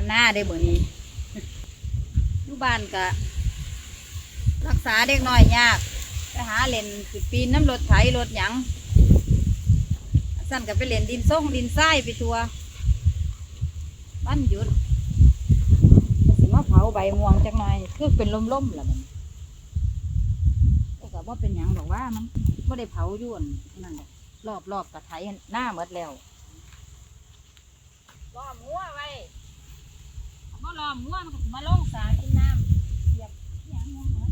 มันหน้าได้เบอนี้อยู่บ้านก็รักษาเด็กน้อยยากไปหาเล่นสิปีนน้ำรถไถรถหยังสั้นก็ไปเล่นดินส่งดินทรายไปทัวบ้านหยุดสิมาเผาใบม่วงจักหน่อยคือเป็นล่มๆล่ะมันแต่ว่าเป็นหยังบอกว่ามันไม่ได้เผาอยวนนั่นรอบๆกระไถหน้าหมดแล้วล้อมงัวไว้ บ่ล้อมง่วมันก็สิมาลงสากินน้ำเหยียบเหยียงงัวหมด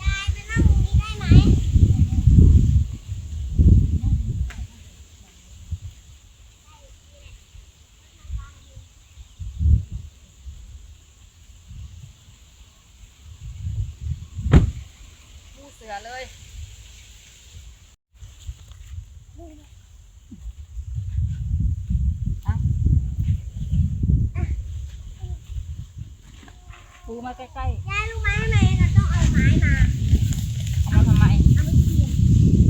ยายไปนั่งตรงนี้ได้ไหม ปู เสือเลยปูมาใกล้ๆ ยายลูกไม้ให้ไหมนะม้มา ๆเอามาทำไม เอาไปเขี่ย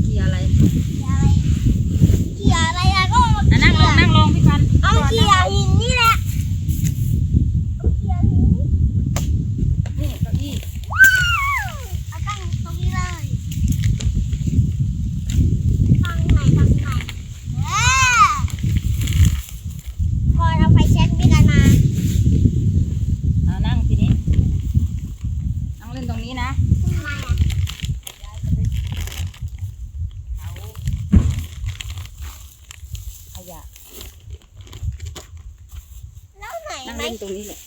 เกี่ยอะไร เขี่ยอะไรเขี่ยอะไรยายก็เอามา อะนั่งลงนั่งลงพี่พันธุ์ เอามาเขี่ยหินนี่แหละเอาเขี่ยหิน นี่เก้าอี้ ว้าวเอาตั้งตรงนี้เลยตั้งไหนตั้งไหนเออพอเราไฟแช็กด้วยกันมา อ่านั่งทีนี้ นั่งเล่นตรงนี้นะ ทำไมอะ ยายจะไปเผาข ยะ แล้วไหนนั่งไหม เล่นตรงนี้แหละ